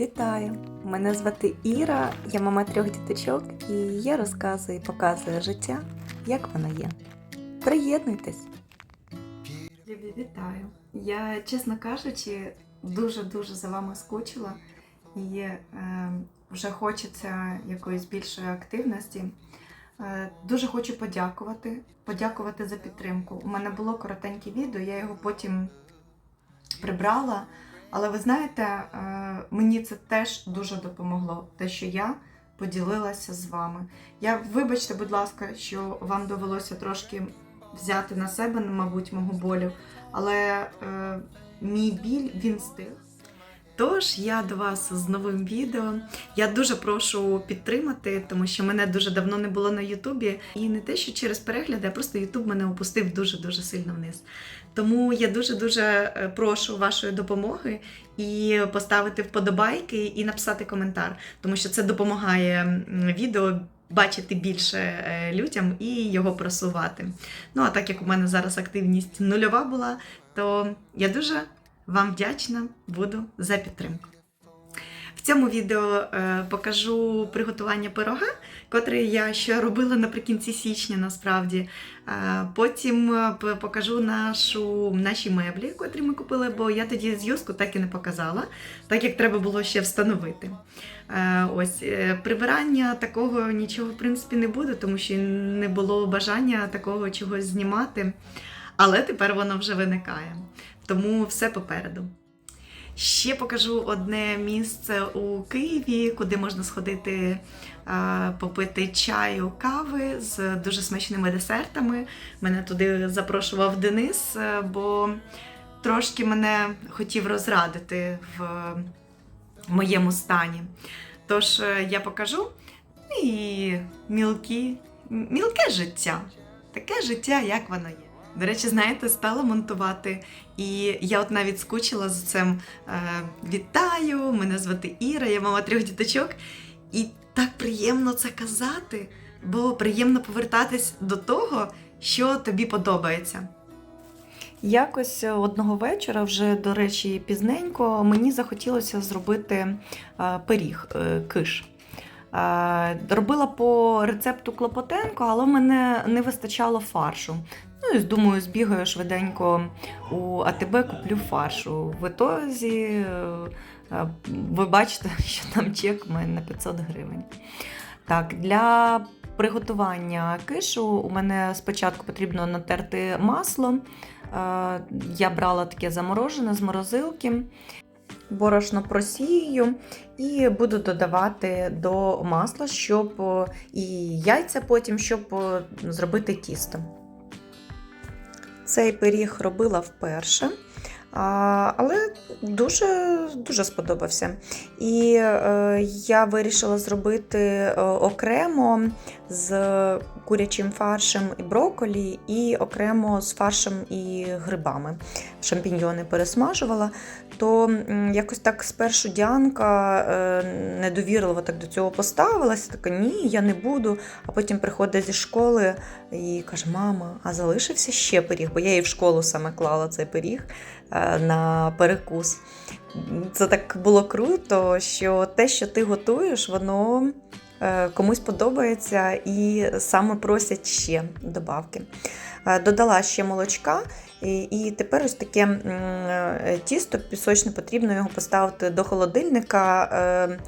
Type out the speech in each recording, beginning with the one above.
вітаю! Мене звати Іра, я мама трьох діточок, і я розказую і показую життя, як воно є. Приєднуйтесь! Любі, вітаю! Я, чесно кажучи, дуже-дуже за вами скучила і е, вже хочеться якоїсь більшої активності. Е, Дуже хочу подякувати, подякувати за підтримку. У мене було коротеньке відео, я його потім прибрала. Але ви знаєте, е, мені це теж дуже допомогло, те, що я поділилася з вами. Я вибачте, будь ласка, що вам довелося трошки взяти на себе, мабуть, мого болю, але е, мій біль він стих. Тож я до вас з новим відео. Я дуже прошу підтримати, тому що мене дуже давно не було на Ютубі. І не те, що через перегляди, а просто Ютуб мене опустив дуже-дуже сильно вниз. Тому я дуже-дуже е, прошу вашої допомоги і поставити вподобайки і написати коментар, тому що це допомагає відео бачити більше е, людям і його просувати. Ну а так як у мене зараз активність нульова була, то я дуже вам вдячна буду за підтримку. В цьому відео е, покажу приготування пирога, котре я ще робила наприкінці січня насправді. Е, Потім е, покажу нашу, наші меблі, котрі ми купили, бо я тоді зв'язку так і не показала, так як треба було ще встановити. Ось прибирання такого нічого в принципі не буде, тому що не було бажання такого чогось знімати. Але тепер воно вже виникає. Тому все попереду. Ще покажу одне місце у Києві, куди можна сходити попити чаю, кави з дуже смачними десертами. Мене туди запрошував Денис, е, бо трошки мене хотів розрадити в моєму стані. Тож е, я покажу і мілкі, мілке життя. Таке життя, як воно є. До речі, знаєте, стала монтувати, і я от навіть скучила за цим. Е, Вітаю! Мене звати Іра, я мама трьох діточок. І так приємно це казати, бо приємно повертатись до того, що тобі подобається. Якось одного вечора, вже, до речі, пізненько, мені захотілося зробити е, пиріг, е, киш. Робила по рецепту Клопотенко, але в мене не вистачало фаршу. Ну і думаю, збігаю швиденько у АТБ, куплю фаршу. В ітозі е, ви бачите, що там чек у мене на 500 гривень. Так, для приготування кишу у мене спочатку потрібно натерти масло. Е, Я брала таке заморожене з морозилки. Борошно просію і буду додавати до масла, щоб е, і яйця потім, щоб зробити тісто. Цей пиріг робила вперше, але дуже, дуже сподобався. І е, я вирішила зробити е, окремо з курячим фаршем і брокколі, і окремо з фаршем і грибами. Шампіньйони пересмажувала. То якось так спершу Діанка е, недовірливо так до цього поставилася, така ні, я не буду. А потім приходить зі школи і каже: Мама, а залишився ще пиріг, бо я їй в школу саме клала цей пиріг е, на перекус. Це так було круто, що те, що ти готуєш, воно комусь подобається і саме просять ще добавки. Е, Додала ще молочка, і, тепер ось таке е, тісто пісочне потрібно його поставити до холодильника. е,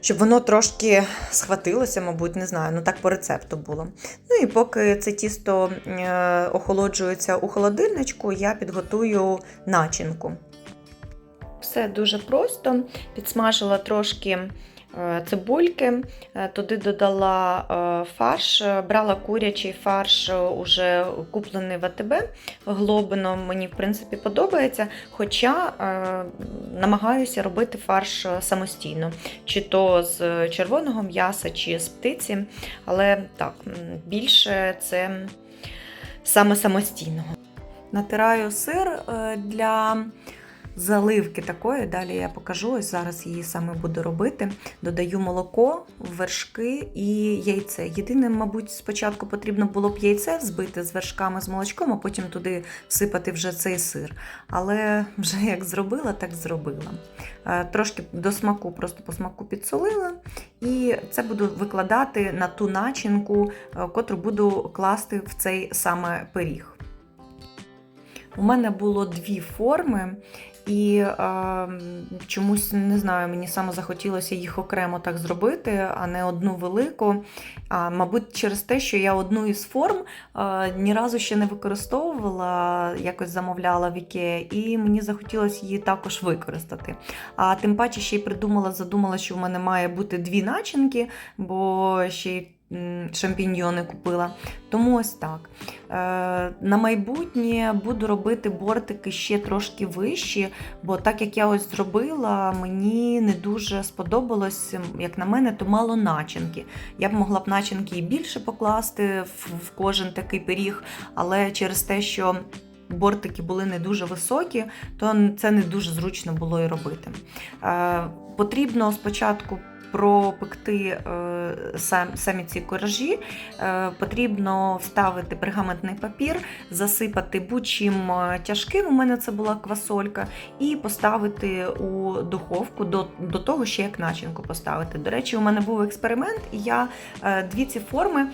Щоб воно трошки схватилося, мабуть, не знаю, ну так по рецепту було. Ну і поки це тісто е, охолоджується у холодильничку, я підготую начинку. Все дуже просто. Підсмажила трошки е, цибульки, е, туди додала е, фарш, е, брала курячий фарш, е, уже куплений в АТБ. Глобино мені в принципі подобається, хоча е, намагаюся робити фарш е, самостійно, чи то з червоного м'яса, чи з птиці, але так, більше це саме самостійного. Натираю сир е, для заливки такої. Далі я покажу. Ось зараз її саме буду робити. Додаю молоко, вершки і яйце. Єдине, мабуть, спочатку потрібно було б яйце взбити з вершками з молочком, а потім туди всипати вже цей сир. Але вже як зробила, так зробила. Е, Трошки до смаку, просто по смаку підсолила. І це буду викладати на ту начинку, е, котру буду класти в цей саме пиріг. У мене було дві форми, і е, чомусь не знаю, мені саме захотілося їх окремо так зробити, а не одну велику. А, мабуть, через те, що я одну із форм е, ні разу ще не використовувала, якось замовляла в Ікеа, і мені захотілося її також використати. А тим паче ще й придумала, задумала, що в мене має бути дві начинки, бо ще й шампіньйони купила. Тому ось так. Е, на майбутнє буду робити бортики ще трошки вищі, бо так як я ось зробила, мені не дуже сподобалось, як на мене, то мало начинки. Я б могла б начинки і більше покласти в, кожен такий пиріг, але через те, що бортики були не дуже високі, то це не дуже зручно було і робити. Е, потрібно спочатку пропекти е, сам, самі ці коржі, е, потрібно вставити пергаментний папір, засипати будь-чим е, тяжким, у мене це була квасолька, і поставити у духовку до, до того, ще як начинку поставити. До речі, у мене був експеримент, і я дві ці форми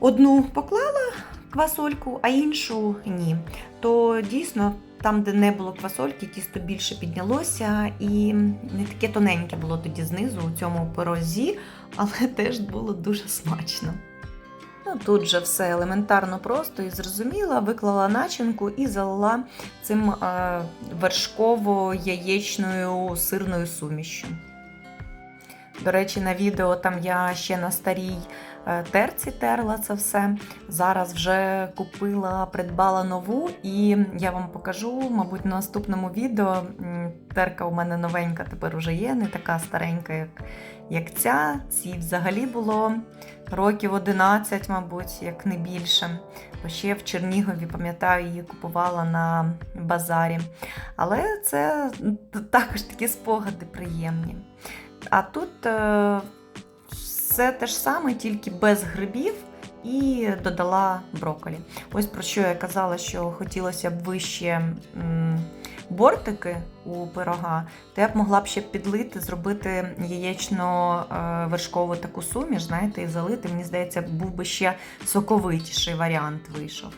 одну поклала квасольку, а іншу ні. То дійсно. Там, де не було квасольки, тісто більше піднялося і не таке тоненьке було тоді знизу у цьому порозі, але теж було дуже смачно. Ну, тут же все елементарно просто і зрозуміла, виклала начинку і залила цим е, вершково-яєчною сирною сумішю. До речі, на відео там я ще на старій е, терці терла це все. Зараз вже купила, придбала нову, і я вам покажу, мабуть, на наступному відео. Терка у мене новенька тепер уже є, не така старенька, як, як ця. Цій взагалі було років 11, мабуть, як не більше. Бо ще в Чернігові, пам'ятаю, її купувала на базарі. Але це також такі спогади приємні. А тут е, все те ж саме, тільки без грибів. І додала брокколі. Ось про що я казала, що хотілося б вище м, бортики у пирога, то я б могла б ще підлити, зробити яєчно-вершкову таку суміш, знаєте, і залити. Мені здається, був би ще соковитіший варіант вийшов.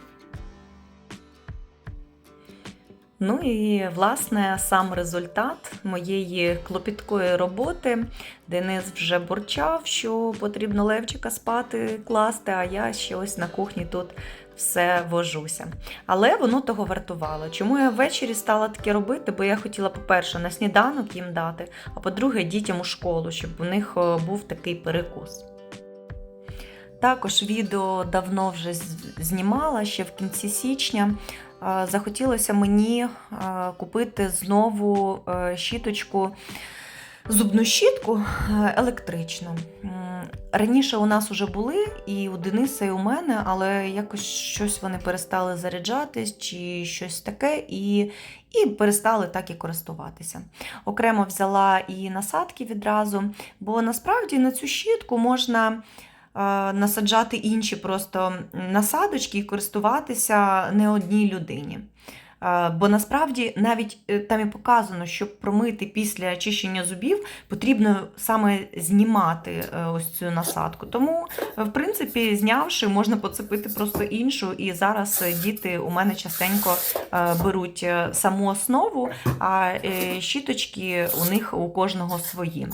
Ну і власне сам результат моєї клопіткої роботи. Денис вже бурчав, що потрібно левчика спати, класти, а я ще ось на кухні тут все вожуся. Але воно того вартувало. Чому я ввечері стала таке робити? Бо я хотіла, по-перше, на сніданок їм дати, а по-друге, дітям у школу, щоб у них е, був такий перекус. Також відео давно вже знімала ще в кінці січня. Захотілося мені купити знову е, щіточку, зубну щітку е, електричну. Раніше у нас вже були і у Дениса, і у мене, але якось щось вони перестали заряджатись чи щось таке, і, і перестали так і користуватися. Окремо взяла і насадки відразу, бо насправді на цю щітку можна насаджати інші просто насадочки і користуватися не одній людині. Бо насправді навіть е, там і показано, щоб промити після очищення зубів, потрібно саме знімати е, ось цю насадку. Тому, е, в принципі, знявши, можна поцепити просто іншу. І зараз діти у мене частенько беруть саму основу, а щіточки у них у кожного свої.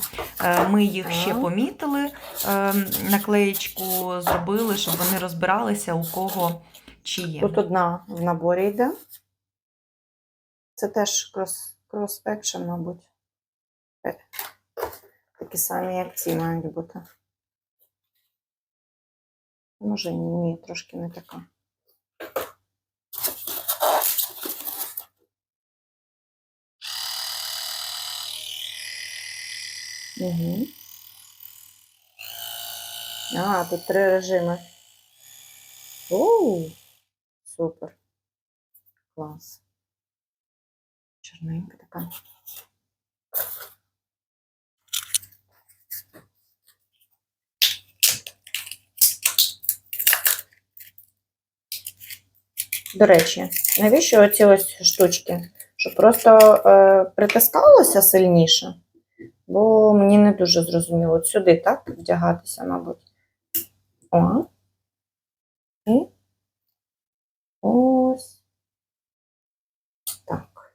Ми їх ще помітили, наклеєчку зробили, щоб вони розбиралися, у кого чи є. Тут одна в наборі йде. Це теж крос, екшен, мабуть. Е, Такі самі, як ці мають бути. Може, ні, трошки не така. Угу. А, тут три режими. Оу, супер. Клас. Чорненька така. До речі, навіщо оці ось штучки? Щоб просто е, притискалося сильніше, бо мені не дуже зрозуміло. От сюди, так, вдягатися, мабуть. О. І ось. Так.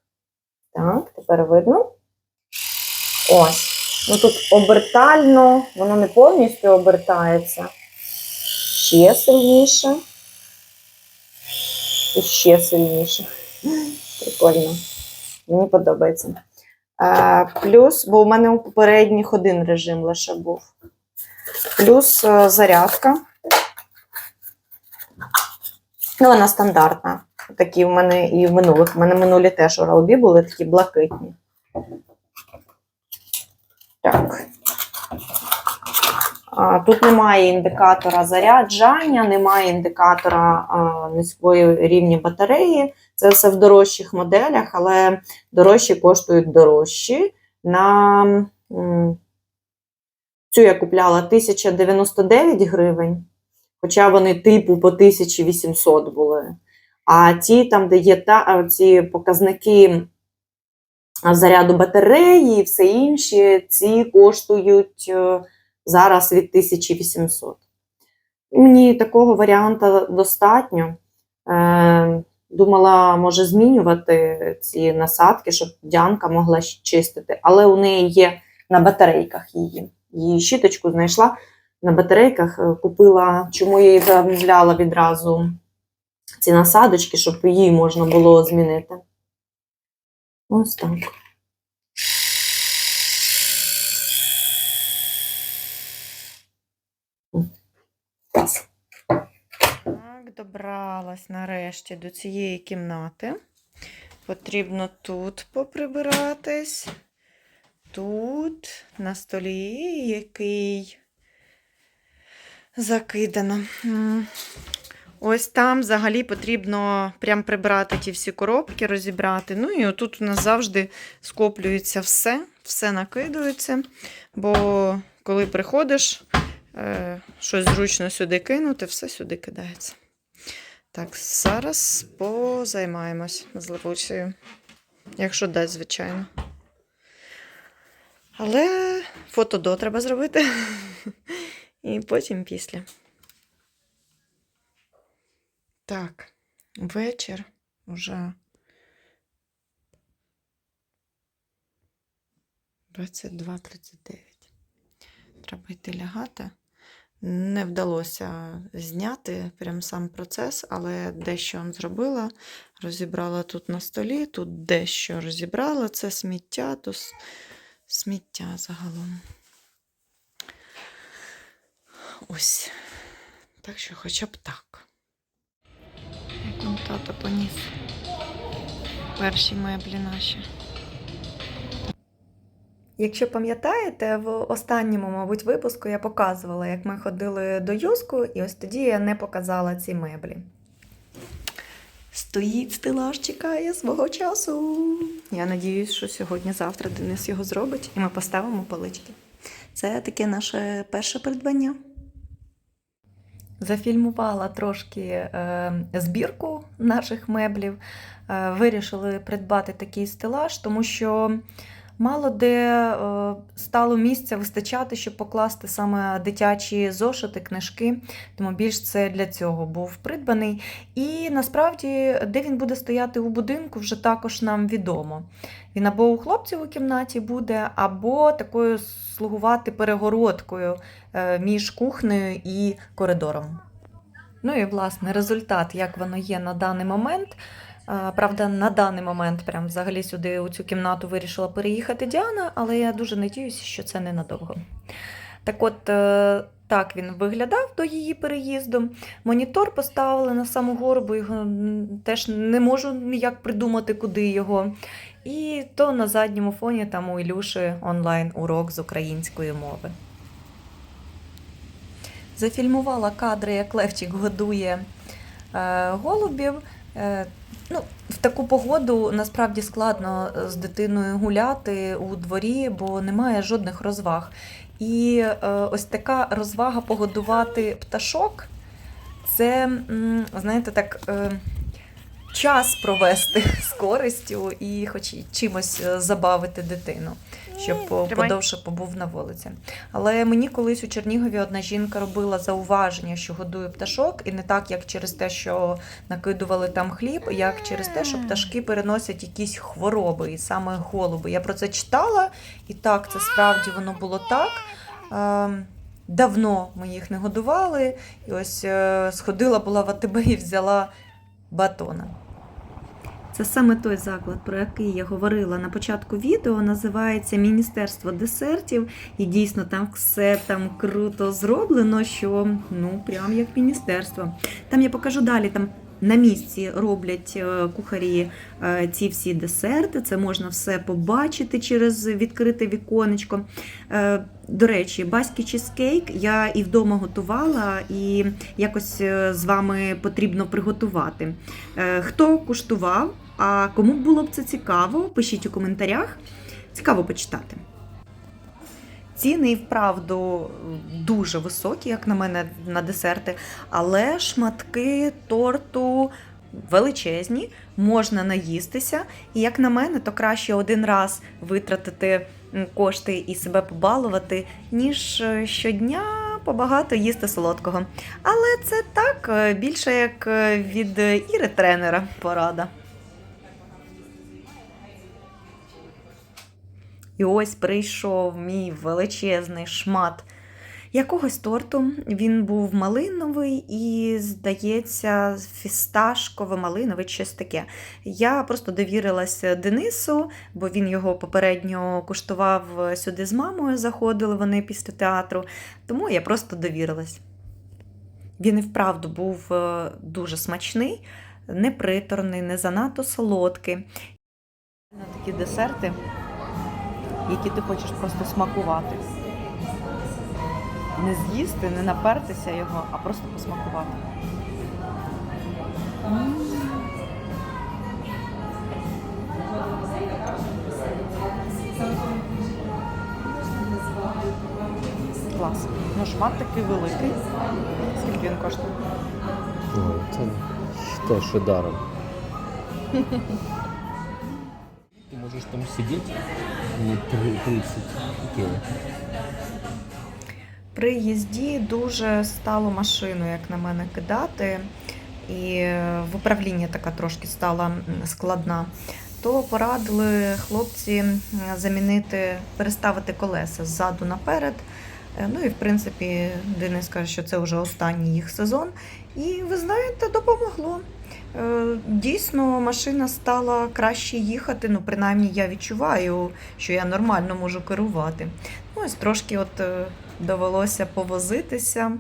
Так, тепер видно. Ось. Ну тут обертально, воно не повністю обертається. Ще сильніше. І ще сильніше. Прикольно. Мені подобається. Е, плюс, бо у мене у попередніх один режим лише був. Плюс е, зарядка. Ну, вона стандартна. Такі в мене і в минулих. У мене минулі теж Oral-B були такі блакитні. Так. Тут немає індикатора заряджання, немає індикатора низької рівня батареї. Це все в дорожчих моделях, але дорожчі коштують дорожчі. На цю я купляла 1099 гривень, хоча вони типу по 1800 були. А ті, там, де є та, ці показники заряду батареї і все інше, ці коштують е, зараз від 1800. Мені такого варіанта достатньо. Е, думала, може змінювати ці насадки, щоб Діанка могла чистити, але у неї є на батарейках її. Її щіточку знайшла на батарейках, е, купила, чому я їй замовляла відразу ці насадочки, щоб її можна було змінити. Ось так. Так, добралась нарешті до цієї кімнати. Потрібно тут поприбиратись. Тут, на столі, який закидано. Ось там взагалі потрібно прям прибрати ті всі коробки, розібрати. Ну і отут у нас завжди скоплюється все, все накидується. Бо коли приходиш, е, щось зручно сюди кинути, все сюди кидається. Так, зараз позаймаємось з Левусею. Якщо дасть, звичайно. Але фото до треба зробити. І потім після. Так, вечір уже 22.39. Треба йти лягати. Не вдалося зняти прям сам процес, але дещо зробила. Розібрала тут на столі, тут дещо розібрала. Це сміття, то сміття загалом. Ось. Так що хоча б так. Тато поніс. Перші меблі наші. Якщо пам'ятаєте, в останньому, мабуть, випуску я показувала, як ми ходили до юску, і ось тоді я не показала ці меблі. Стоїть стелаж, чекає свого часу. Я надіюсь, що сьогодні-завтра Денис його зробить, і ми поставимо полички. Це таке наше перше придбання. Зафільмувала трошки е, збірку наших меблів. Е, вирішили придбати такий стелаж, тому що мало де е, стало місця вистачати, щоб покласти саме дитячі зошити, книжки. Тому більш це для цього був придбаний. І насправді, де він буде стояти у будинку, вже також нам відомо. Він або у хлопців у кімнаті буде, або такою слугувати перегородкою е, між кухнею і коридором. Ну і власне результат, як воно є на даний момент. А, Правда, на даний момент прям взагалі сюди у цю кімнату вирішила переїхати Діана, але я дуже надіюся, що це ненадовго. Так от, е, так він виглядав до її переїзду. Монітор поставили на саму гору, бо його теж не можу ніяк придумати, куди його. І то на задньому фоні там у Ілюші онлайн-урок з української мови. Зафільмувала кадри, як Левчик годує е, голубів. Ну, в таку погоду насправді складно е, з дитиною гуляти у дворі, бо немає жодних розваг. І е, ось така розвага погодувати пташок це, знаєте, так. Е, Час провести з користю і хоч чимось е, забавити дитину, щоб Тримай. подовше побув на вулиці. Але мені колись у Чернігові одна жінка робила зауваження, що годує пташок, і не так, як через те, що накидували там хліб, як через те, що пташки переносять якісь хвороби, і саме голуби. Я про це читала, і так, це справді воно було так. Ем, Давно ми їх не годували, і ось е, сходила була в АТБ і взяла батона. Це саме той заклад, про який я говорила на початку відео, називається Міністерство десертів. І дійсно там все там круто зроблено, що ну прям як міністерство. Там я покажу далі. Там на місці роблять е, кухарі е, ці всі десерти. Це можна все побачити через відкрите віконечко. Е, До речі, баський чизкейк я і вдома готувала, і якось з вами потрібно приготувати. Хто куштував, а кому було б це цікаво, пишіть у коментарях. Цікаво почитати. Ціни і вправду дуже високі, як на мене, на десерти, але шматки торту величезні, можна наїстися. І як на мене, то краще один раз витратити кошти і себе побалувати, ніж е, щодня побагато їсти солодкого. Але це так, е, більше як е, від Іри тренера порада. І ось прийшов мій величезний шмат якогось торту. Він був малиновий і, здається, фісташково-малиновий, щось таке. Я просто довірилася Денису, бо він його попередньо куштував сюди з мамою, заходили вони після театру. Тому я просто довірилась. Він і вправду був е, дуже смачний, не приторний, не занадто солодкий. На такі десерти, які ти хочеш просто смакувати. Не з'їсти, не напертися його, а просто посмакувати. Клас. Ну, шмат такий великий. Скільки він коштує? Ой, це те, що даром. Ти можеш там сидіти 30 кіло. При їзді дуже стало машину, як на мене, кидати, і в управлінні така трошки стала складна. То порадили хлопці замінити, переставити колеса ззаду наперед. Е, Ну і в принципі, Денис каже, що це вже останній їх сезон. І ви знаєте, допомогло. Е, Дійсно, машина стала краще їхати. Ну, принаймні, я відчуваю, що я нормально можу керувати. Ну, ось трошки от е, довелося повозитися,